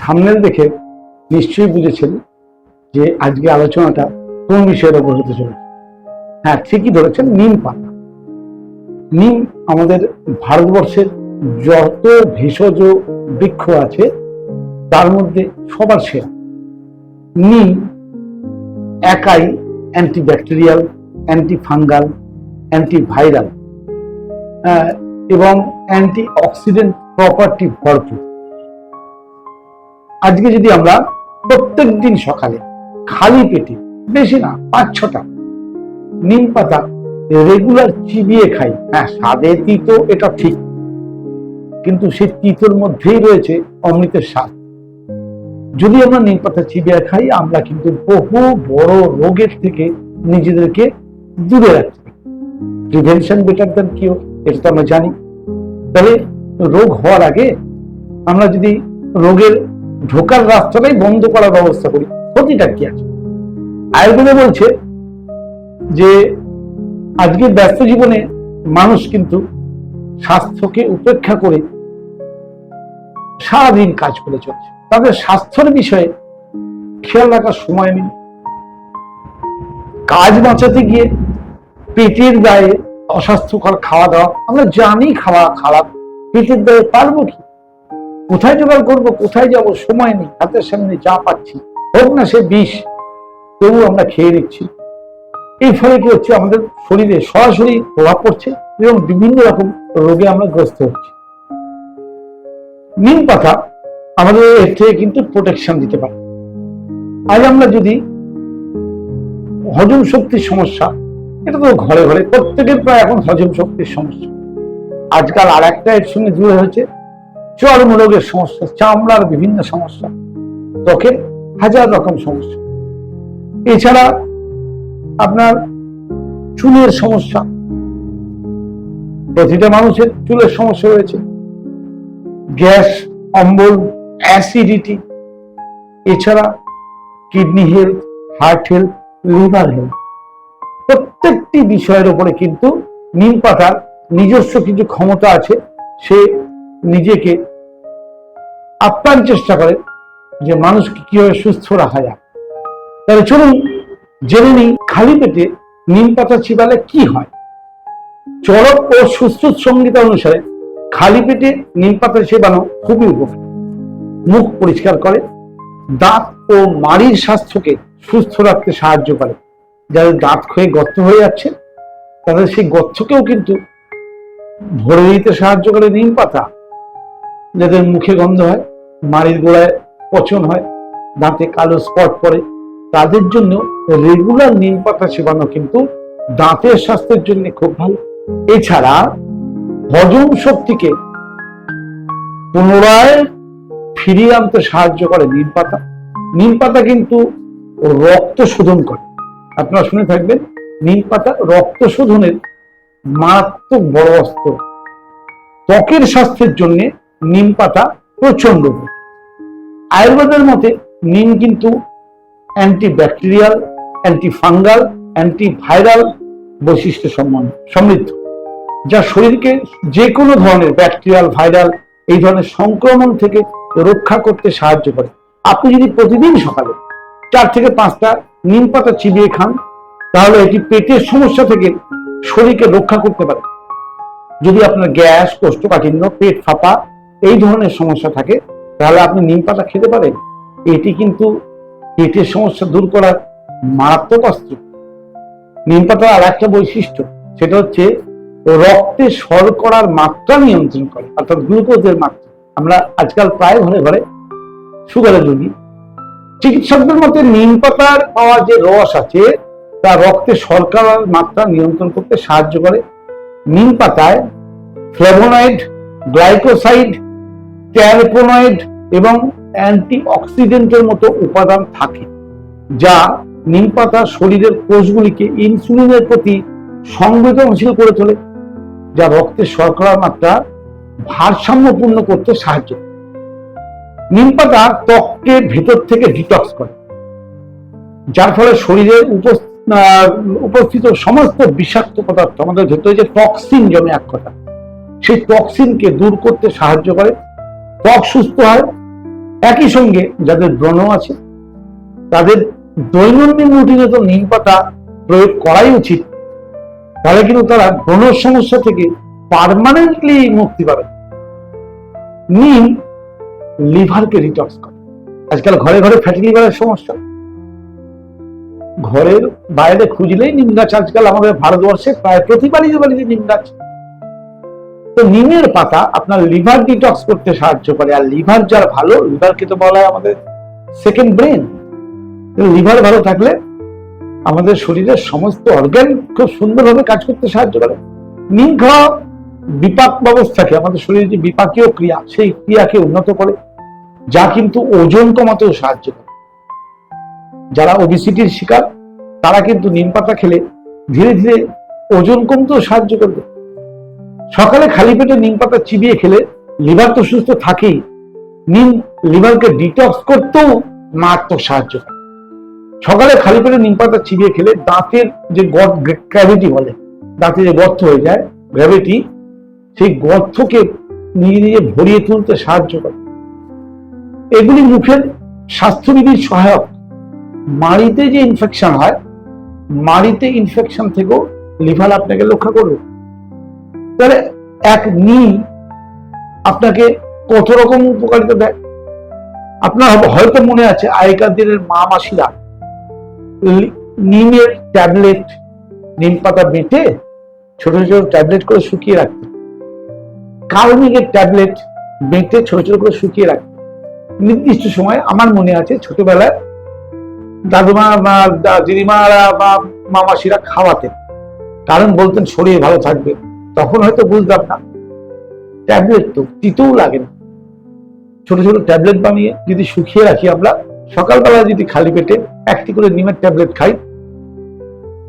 Thumbnail দেখে নিশ্চয়ই বুঝেছেন যে আজকে আলোচনাটা কোন বিষয়ের উপর হতে চলেছে। হ্যাঁ ঠিকই ধরেছেন, নিম পাতা। নিম আমাদের ভারতবর্ষের যত ভেষজ বৃক্ষ আছে, তার মধ্যে সবার সেরা। নিম একাই অ্যান্টিব্যাকটেরিয়াল অ্যান্টি ফাঙ্গাল অ্যান্টিভাইরাল এবং অ্যান্টি অক্সিডেন্ট প্রপার্টি ভরপুর। আজকে যদি আমরা প্রত্যেক দিন সকালে খালি পেটে, বেশি না, পাঁচ ছটা নিম পাতা রেগুলার চিবিয়ে খাই হ্যাঁ স্বাদে তিতো, এটা ঠিক। কিন্তু সেই তিতোর মধ্যেই রয়েছে অমৃতের স্বাদ। যদি আমরা নিম পাতা চিবিয়ে খাই, আমরা কিন্তু বহু বড় রোগের থেকে নিজেদেরকে দূরে রাখতে পারি। প্রিভেনশন বেটার দেন কিও এটা তো আমরা জানি। তবে রোগ হওয়ার আগে আমরা যদি রোগের ঢোকার রাস্তাটাই বন্ধ করার ব্যবস্থা করি। ক্ষতিটা কি আছে? আয়ুর্বেদে বলছে যে, আজকে ব্যস্ত জীবনে মানুষ কিন্তু স্বাস্থ্যকে উপেক্ষা করে সারাদিন কাজ করে চলছে। তাদের স্বাস্থ্যের বিষয়ে খেয়াল রাখার সময় নেই। কাজ বাঁচাতে গিয়ে পেটের দায়ে অস্বাস্থ্যকর খাওয়া দাওয়া, আমরা জানি খাওয়া খারাপ, পেটের দায়ে পারব কি? কোথায় জোগাড় করব, কোথায় যাব, সময় নেই, হাতের সামনে যা পাচ্ছি, হোক না সে বিষ, তবু আমরা খেয়ে নিচ্ছি। এই ফলে কি হচ্ছে, আমাদের শরীরে সরাসরি প্রভাব পড়ছে এবং বিভিন্ন রকম রোগে আমরা গ্রস্ত হচ্ছি। নিম পাতা আমাদের এর থেকে কিন্তু প্রোটেকশন দিতে পারে। আজ আমরা যদি হজম শক্তির সমস্যা, এটা তো ঘরে ঘরে প্রত্যেকের প্রায় এখন হজম শক্তির সমস্যা। আজকাল আর একটা এর সঙ্গে জুড়ে হয়েছে চর্ম রোগের সমস্যা, চামড়ার বিভিন্ন সমস্যা, ত্বকের হাজার রকম সমস্যা। এছাড়া আপনার চুলের সমস্যা। প্রতিটা মানুষের চুলের সমস্যা রয়েছে। গ্যাস, অম্বল, অ্যাসিডিটি। এছাড়া kidney health, heart health, liver health. প্রত্যেকটি বিষয়ের উপরে কিন্তু নিম পাতার নিজস্ব কিছু ক্ষমতা আছে। সে নিজেকে আপ্রাণ চেষ্টা করে যে মানুষকে কীভাবে সুস্থ রাখা যায়। তাহলে চলুন জেনে নিই খালি পেটে নিম পাতা চিবালে কি হয়। চরক ও সুস্থ সংগীতা অনুসারে খালি পেটে নিম পাতা চেবানো খুবই উপকারী। মুখ পরিষ্কার করে, দাঁত ও মাড়ির স্বাস্থ্যকে সুস্থ রাখতে সাহায্য করে। যাদের দাঁত ক্ষয়ে গর্ত হয়ে যাচ্ছে, তাদের সেই গর্তকেও কিন্তু ভরে দিতে সাহায্য করে নিম পাতা। যাদের মুখে গন্ধ হয় মাড়ির গোড়ায় পচন হয়, দাঁতে কালো স্পট পড়ে। তাদের জন্য রেগুলার নিম পাতা সেবানো কিন্তু দাঁতের স্বাস্থ্যের জন্য খুব ভালো। এছাড়া হজম শক্তিকে পুনরায় ফিরিয়ে আনতে সাহায্য করে নিম পাতা। নিম পাতা কিন্তু রক্ত শোধন করে। আপনারা শুনে থাকবেন নিম পাতা রক্ত শোধনের মারাত্মক বড় অস্ত্র। ত্বকের স্বাস্থ্যের জন্য নিম পাতা প্রচণ্ড আয়ুর্বেদের মতে নিম কিন্তু antibacterial antifungal antiviral বৈশিষ্ট্য সম্বন্ধ সমৃদ্ধ, যা শরীরকে যে কোনো ধরনের ব্যাকটেরিয়াল ভাইরাল এই ধরনের সংক্রমণ থেকে রক্ষা করতে সাহায্য করে। আপনি যদি প্রতিদিন সকালে চার থেকে পাঁচটা নিম পাতা চিবিয়ে খান, তাহলে এটি পেটের সমস্যা থেকে শরীরকে রক্ষা করতে পারে। যদি আপনার গ্যাস, কোষ্ঠকাঠিন্য, পেট ফাঁপা এই ধরনের সমস্যা থাকে, তাহলে আপনি নিম পাতা খেতে পারেন। এটি কিন্তু পেটের সমস্যা দূর করার মারাত্মক অস্ত্র। নিম পাতার আর একটা বৈশিষ্ট্য, সেটা হচ্ছে রক্তে শর্করার মাত্রা নিয়ন্ত্রণ করে, অর্থাৎ গ্লুকোজের মাত্রা। আমরা আজকাল প্রায় ঘরে ঘরে সুগারের রোগী। চিকিৎসকদের মতে নিম পাতার পাওয়া যে রস আছে, তা রক্তে শর্করার মাত্রা নিয়ন্ত্রণ করতে সাহায্য করে। নিম পাতায় ফ্লেভোনয়েড গ্লাইকোসাইড ক্যারোপোনয়েড এবং অ্যান্টি অক্সিডেন্টের মতো উপাদান থাকে, যা নিম পাতা শরীরের কোষগুলিকে ইনসুলিনের প্রতি সংবেদনশীল করে তোলে, যা রক্তের শর্করার মাত্রা ভারসাম্যপূর্ণ করতে সাহায্য করে। নিম পাতা ত্বককে ভেতর থেকে ডিটক্স করে, যার ফলে শরীরে উপস্থিত সমস্ত বিষাক্ত পদার্থ, আমাদের ভেতরে যে টক্সিন জমে এক কথা, সেই টক্সিনকে দূর করতে সাহায্য করে ত্বক সুস্থ হয়। একই সঙ্গে যাদের ব্রণ আছে, তাদের দৈনন্দিন রুটিনে তো নিম পাতা প্রয়োগ করাই উচিত। তাহলে কিন্তু তারা ব্রণ সমস্যা থেকে পারমানেন্টলি মুক্তি পাবে। নিম লিভারকে রিটক্স করে। আজকাল ঘরে ঘরে ফ্যাটি লিভারের সমস্যা। ঘরের বাইরে খুঁজলেই নিম গাছ। আজকাল আমাদের ভারতবর্ষে প্রায় প্রতি বাড়িতে বাড়িতে নিম গাছ তো নিমের পাতা আপনার লিভার ডিটক্স করতে সাহায্য করে, আর লিভার যার ভালো, লিভারকে তো বলা হয় আমাদের সেকেন্ড ব্রেন লিভার ভালো থাকলে আমাদের শরীরের সমস্ত অর্গান খুব সুন্দরভাবে কাজ করতে সাহায্য করে। নিম খাওয়া বিপাক ব্যবস্থাকে, আমাদের শরীরে যে বিপাকীয় ক্রিয়া, সেই ক্রিয়াকে উন্নত করে, যা কিন্তু ওজন কমাতেও সাহায্য করে। যারা ওবিসিটির শিকার, তারা কিন্তু নিম পাতা খেলে ধীরে ধীরে ওজন কমতেও সাহায্য করবে। সকালে খালি পেটে নিম পাতা চিবিয়ে খেলে লিভার তো সুস্থ থাকেই। নিম লিভারকে ডিটক্স করতেও মারাত্মক সাহায্য করে। সকালে খালি পেটে নিম পাতা চিবিয়ে খেলে দাঁতের যে গ্র্যাভিটি বলে দাঁতে যে গর্ত হয়ে যায় গ্র্যাভিটি সেই গর্তকে নিজে নিজে ভরিয়ে তুলতে সাহায্য করে। এগুলি মুখের স্বাস্থ্যবিধির সহায়ক। মাড়িতে যে ইনফেকশন হয়, মাড়িতে ইনফেকশন থেকেও লিভার আপনাকে রক্ষা করবে। তাহলে এক নিম আপনাকে কত রকম উপকারিতা দেয়? আপনার হয়তো মনে আছে আগেকার দিনের মা মাসিরা নিমের ট্যাবলেট, নিম পাতা বেটে ছোট ছোট ট্যাবলেট করে শুকিয়ে রাখতেন। কার্মিকের ট্যাবলেট বেটে ছোট ছোট করে শুকিয়ে রাখতেন। নির্দিষ্ট সময় আমার মনে আছে, ছোটবেলায় দাদুমা দিদিমারা বা মামাসিরা খাওয়াতেন। কারণ বলতেন শরীর ভালো থাকবে। তখন হয়তো বুঝতাম না। ট্যাবলেট তো তিতেও লাগে না। ছোট ছোট ট্যাবলেট বানিয়ে যদি শুকিয়ে রাখি আমরা সকালবেলা যদি খালি পেটে একটি করে নিমের ট্যাবলেট খাই,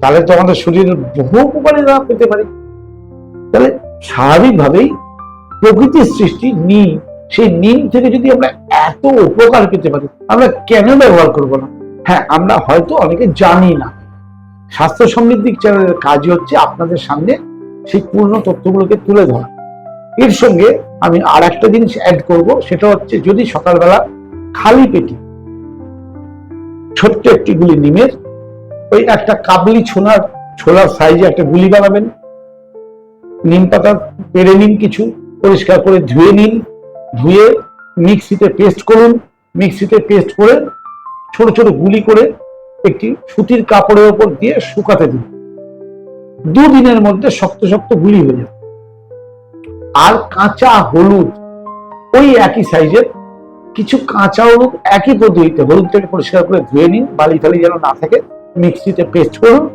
তাহলে তো আমাদের শরীরের বহু উপকারিতা পেতে পারি। তাহলে স্বাভাবিকভাবেই প্রকৃতির সৃষ্টি নিম, সেই নিম থেকে যদি আমরা এত উপকার পেতে পারি, আমরা কেন ব্যবহার করব না? হ্যাঁ আমরা হয়তো অনেকে জানি না। স্বাস্থ্য সমৃদ্ধি চ্যানেলের কাজই হচ্ছে আপনাদের সামনে সেই পূর্ণ তথ্যগুলোকে তুলে ধরা। এর সঙ্গে আমি আর একটা জিনিস অ্যাড করব, সেটা হচ্ছে যদি সকালবেলা খালি পেটে ছোট্ট একটি গুলি নিমের, ওই একটা কাবলি ছোলার ছোলার সাইজে একটা গুলি বানাবেন, নিম পাতা পেরে নিন কিছু, পরিষ্কার করে ধুয়ে নিন, ধুয়ে মিক্সিতে পেস্ট করুন, মিক্সিতে পেস্ট করে ছোট ছোট গুলি করে একটি সুতির কাপড়ের ওপর দিয়ে শুকাতে দিন। দুদিনের মধ্যে শক্ত শক্ত গুলি হয়ে যাবে। আর কাঁচা হলুদ, ওই একই সাইজের, কিছু কাঁচা হলুদ একই পদ্ধতিতে, হলুদটাকে পরিষ্কার করে ধুয়ে নিন, বালি থালি যেন না থাকে, মিক্সিতে পেস্ট করুন,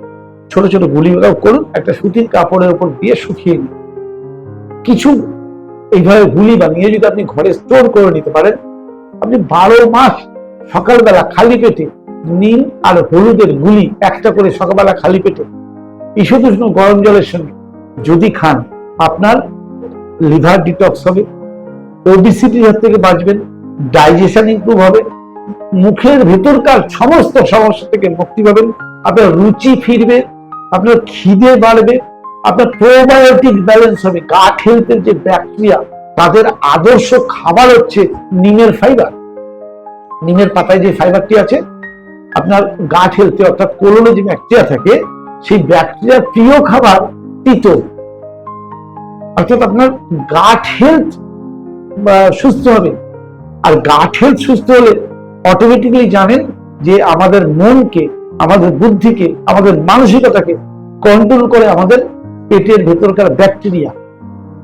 ছোট ছোট গুলি করুন, একটা সুতির কাপড়ের উপর দিয়ে শুকিয়ে নিন। কিছু এইভাবে গুলি বানিয়ে যদি আপনি ঘরে স্টোর করে নিতে পারেন, আপনি বারো মাস সকালবেলা খালি পেটে নিম আর হলুদের গুলি একটা করে সকালবেলা খালি পেটে ঈশতুষ্ণ গরম জলের সঙ্গে। যদি খান, আপনার লিভার ডিটক্স হবে ওবিসিটি থেকে বাঁচবেন ডাইজেশন ইম্প্রুভ হবে, মুখের ভেতরকার সমস্ত সমস্যা থেকে মুক্তি পাবেন, আপনার রুচি ফিরবে, আপনার খিদে বাড়বে, আপনার প্রোবায়োটিক ব্যালেন্স হবে। গাট হেলথের যে ব্যাকটেরিয়া তাদের আদর্শ খাবার হচ্ছে নিমের ফাইবার নিমের পাতায় যে ফাইবারটি আছে, আপনার গাট হেলথে অর্থাৎ কোলনে যে ব্যাকটেরিয়া থাকে সেই ব্যাকটেরিয়ার প্রিয় খাবার তিতো। অর্থাৎ আপনার গাট হেলথ সুস্থ হবে। আর গাট হেলথ সুস্থ হলে অটোমেটিক্যালি জানেন যে আমাদের মনকে, আমাদের বুদ্ধিকে, আমাদের মানসিকতাকে কন্ট্রোল করে আমাদের পেটের ভেতরকার ব্যাকটেরিয়া।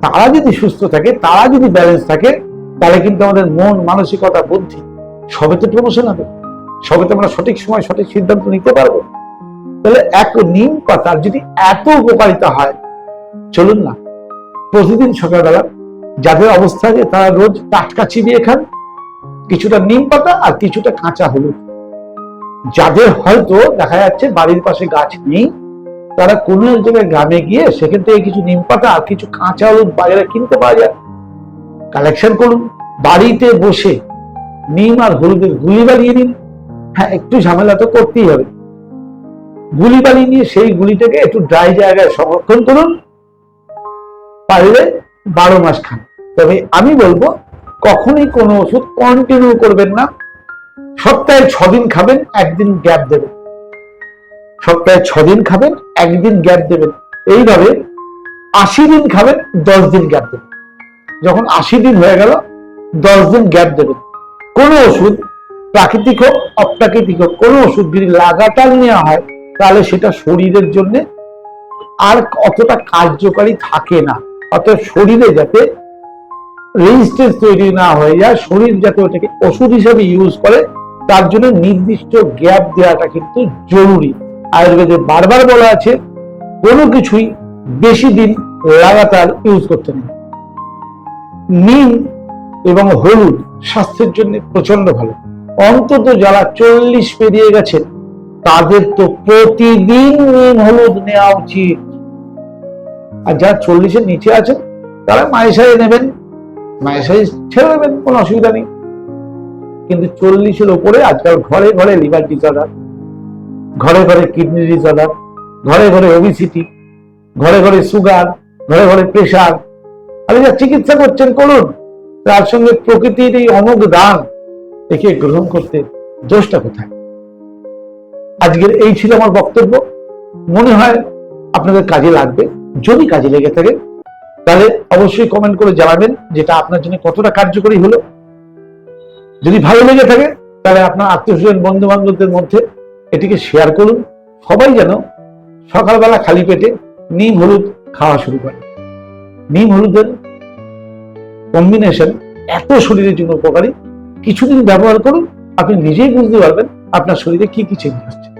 তারা যদি সুস্থ থাকে, তারা যদি ব্যালেন্স থাকে, তাহলে কিন্তু আমাদের মন, মানসিকতা, বুদ্ধি সবে তো প্রমোশন হবে। সবে তো আমরা সঠিক সময় সঠিক সিদ্ধান্ত নিতে পারব। তাহলে এক নিম পাতার যদি এত উপকারিতা হয়, চলুন না। প্রতিদিন সকালবেলা যাদের অবস্থা আছে তারা রোজ টাটকা চিবিয়ে খান, কিছুটা নিম পাতা আর কিছুটা কাঁচা হলুদ। যাদের হয়তো দেখা যাচ্ছে বাড়ির পাশে গাছ নেই, তারা কোনো এক জায়গায় গ্রামে গিয়ে সেখান থেকে কিছু নিম পাতা আর কিছু কাঁচা হলুদ বাজারে কিনতে পাওয়া যায়। কালেকশন করুন। বাড়িতে বসে নিম আর হলুদের গুলি বানিয়ে নিন। হ্যাঁ একটু ঝামেলা তো করতেই হবে। গুলি বানিয়ে নিয়ে সেই গুলিটাকে একটু ড্রাই জায়গায় সংরক্ষণ করুন। পারলে বারো মাস খান। তবে আমি বলব, কখনই কোনো ওষুধ কন্টিনিউ করবেন না। সপ্তাহে ছদিন খাবেন, একদিন গ্যাপ দেবেন। সপ্তাহে ছদিন খাবেন, একদিন গ্যাপ দেবেন। এইভাবে আশি দিন খাবেন, দশ দিন গ্যাপ দেবেন। যখন আশি দিন হয়ে গেল, দশ দিন গ্যাপ দেবেন। কোনো ওষুধ প্রাকৃতিক হোক, অপ্রাকৃতিক হোক, কোনো ওষুধ যদি লাগাতার নেওয়া হয় তাহলে সেটা শরীরের জন্য আর অতটা কার্যকারী থাকে না। অর্থাৎ শরীরে যাতে রেজিস্ট্যান্স তৈরি না হয়ে যায়, শরীর যাতে ওটাকে ওষুধ হিসেবে ইউজ করে, তার জন্য নির্দিষ্ট গ্যাপ দেওয়াটা কিন্তু জরুরি। আয়ুর্বেদে বারবার বলা আছে, কোনো কিছুই বেশি দিন লাগাতার ইউজ করতে নেই। নিম এবং হলুদ স্বাস্থ্যের জন্য প্রচণ্ড ভালো। অন্তত যারা চল্লিশ পেরিয়ে গেছেন তাদের তো প্রতিদিন নিম হলুদ নেওয়া উচিত। আর যারা চল্লিশের নিচে আছেন তারা মায়েশাই নেবেন। মায়েশাই ছেড়ে নেবেন কোনো অসুবিধা নেই। কিন্তু চল্লিশের উপরে আজকাল ঘরে ঘরে লিভার ডিসঅর্ডার ঘরে ঘরে কিডনি ডিসঅর্ডার ঘরে ঘরে ওবিসিটি ঘরে ঘরে সুগার ঘরে ঘরে প্রেশার আপনি যা চিকিৎসা করছেন, করুন। তার সঙ্গে প্রকৃতির এই অমোঘ দান একে গ্রহণ করতে দোষটা কোথায়? আজকের এই ছিল আমার বক্তব্য। মনে হয় আপনাদের কাজে লাগবে। যদি কাজে লেগে থাকে, তাহলে অবশ্যই কমেন্ট করে জানাবেন যেটা আপনার জন্য কতটা কার্যকরী হলো। যদি ভালো লেগে থাকে, তাহলে আপনার আত্মীয় স্বজন বন্ধু বান্ধবদের মধ্যে এটিকে শেয়ার করুন। সবাই যেন সকালবেলা খালি পেটে নিম, হলুদ খাওয়া শুরু করে। নিম, হলুদের কম্বিনেশন এত শরীরের জন্য উপকারী। কিছুদিন ব্যবহার করুন, আপনি নিজেই বুঝতে পারবেন আপনার শরীরে কি কি চেঞ্জ হচ্ছে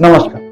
नमस्कार.